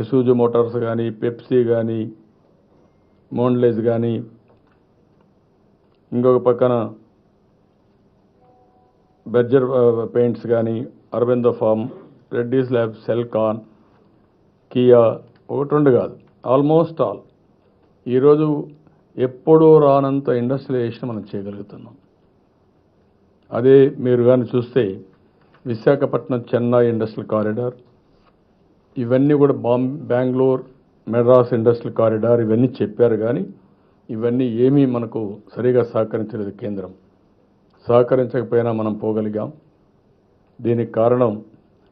Isuzu Motors కానీ Pepsi కానీ మోన్లైజ్ కానీ ఇంకొక పక్కన బెర్జర్ పెయింట్స్ కానీ అరవిందో ఫామ్ రెడ్డి స్లాబ్ సెల్కాన్ కియా ఒకటి రెండు కాదు ఆల్మోస్ట్ ఆల్. ఈరోజు ఎప్పుడూ రానంత ఇండస్ట్రియలైజేషన్ మనం చేయగలుగుతున్నాం. అదే మీరు కానీ చూస్తే విశాఖపట్నం చెన్నై ఇండస్ట్రియల్ కారిడార్ ఇవన్నీ కూడా బాంబ్ బెంగళూరు మెడ్రాస్ ఇండస్ట్రియల్ కారిడార్ ఇవన్నీ చెప్పారు కానీ ఇవన్నీ ఏమీ మనకు సరిగా సహకరించలేదు కేంద్రం. సహకరించకపోయినా మనం పోగలిగాం. దీనికి కారణం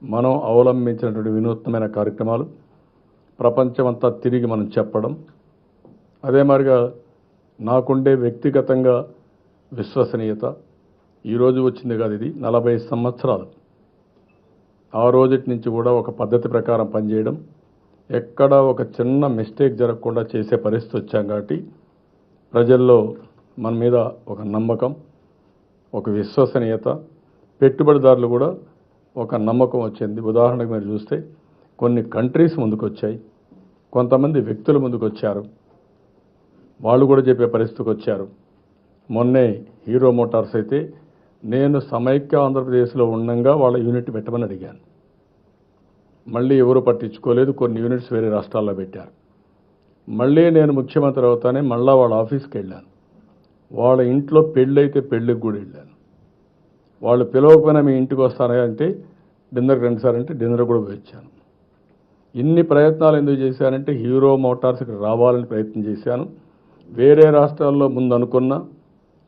మనం అవలంబించినటువంటి వినూత్నమైన కార్యక్రమాలు ప్రపంచమంతా తిరిగి మనం చెప్పడం. అదే మాదిరిగా నాకుండే వ్యక్తిగతంగా విశ్వసనీయత. ఈరోజు వచ్చింది కాదు ఇది నలభై సంవత్సరాలు. ఆ రోజుటి నుంచి కూడా ఒక పద్ధతి ప్రకారం పనిచేయడం. ఎక్కడ ఒక చిన్న మిస్టేక్ జరగకుండా చేసే పరిస్థితి వచ్చాం కాబట్టి ప్రజల్లో మన మీద ఒక నమ్మకం ఒక విశ్వసనీయత పెట్టుబడిదారులు కూడా ఒక నమ్మకం వచ్చింది. ఉదాహరణకు మీరు చూస్తే కొన్ని కంట్రీస్ ముందుకు వచ్చాయి కొంతమంది వ్యక్తులు ముందుకు వచ్చారు వాళ్ళు కూడా చెప్పే పరిస్థితికి వచ్చారు. మొన్నే హీరో మోటార్స్ అయితే నేను సమైక్య ఆంధ్రప్రదేశ్లో ఉండంగా వాళ్ళ యూనిట్ పెట్టమని అడిగాను. మళ్ళీ ఎవరు పట్టించుకోలేదు కొన్ని యూనిట్స్ వేరే రాష్ట్రాల్లో పెట్టారు. మళ్ళీ నేను ముఖ్యమంత్రి అవుతానే మళ్ళీ వాళ్ళ ఆఫీస్కి వెళ్ళాను. వాళ్ళ ఇంట్లో పెళ్ళైతే పెళ్ళికి కూడా వెళ్ళాను. వాళ్ళు పిలవకపోయినా మీ ఇంటికి వస్తారా అంటే డిన్నర్కి రండి సార్ అంటే డిన్నర్ కూడా వచ్చాను ఇన్ని ప్రయత్నాలు ఎందుకు చేశానంటే హీరో మోటార్స్కి రావాలని ప్రయత్నం చేశాను. వేరే రాష్ట్రాల్లో ముందు అనుకున్నా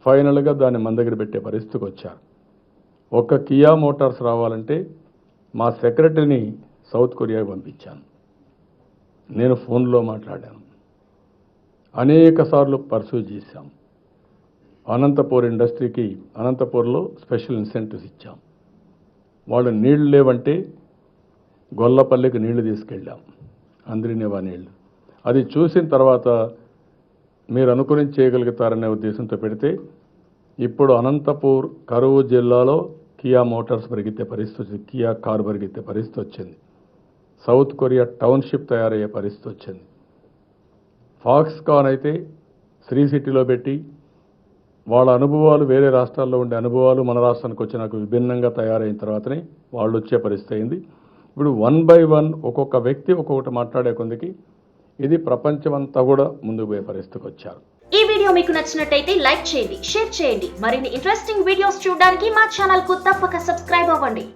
ఫైనల్గా దాన్ని మన దగ్గర పెట్టే పరిస్థితికి వచ్చారు ఒక్క కియా మోటార్స్ రావాలంటే మా సెక్రటరీని సౌత్ కొరియాకి పంపించాను. నేను ఫోన్లో మాట్లాడాను. అనేక సార్లు పర్సూ చేశాం. అనంతపూర్ ఇండస్ట్రీకి అనంతపూర్లో స్పెషల్ ఇన్సెంటివ్స్ ఇచ్చాం. వాళ్ళు నీళ్ళు లేవంటే గొల్లపల్లికి నీళ్ళు తీసుకెళ్ళాం. అంద్రినివా నీళ్ళు. అది చూసిన తర్వాత మీరు అనుకుని చేయగలుగుతారనే ఉద్దేశంతో పెడితే ఇప్పుడు అనంతపూర్ కరువు జిల్లాలో కియా మోటార్స్ పరిగెత్తే పరిస్థితి వచ్చింది. కియా కారు పరిగెత్తే పరిస్థితి వచ్చింది. సౌత్ కొరియా టౌన్షిప్ తయారయ్యే పరిస్థితి వచ్చింది. ఫాక్స్కాన్ అయితే శ్రీ సిటీలో పెట్టి వాళ్ళ అనుభవాలు వేరే రాష్ట్రాల్లో ఉండే అనుభవాలు మన రాష్ట్రానికి వచ్చినాక విభిన్నంగా తయారైన తర్వాతనే వాళ్ళు వచ్చే పరిస్థితి అయింది. ఇప్పుడు వన్ బై వన్ ఒక్కొక్క వ్యక్తి ఒక్కొక్కటి మాట్లాడే కొందికి ఇది ప్రపంచమంతా కూడా ముందుకు పోయే పరిస్థితికి వచ్చారు. ఈ వీడియో మీకు నచ్చినట్టయితే లైక్ చేయండి షేర్ చేయండి. మరిన్ని ఇంట్రెస్టింగ్ వీడియోస్ చూడడానికి మా ఛానల్కు తప్పక సబ్స్క్రైబ్ అవ్వండి.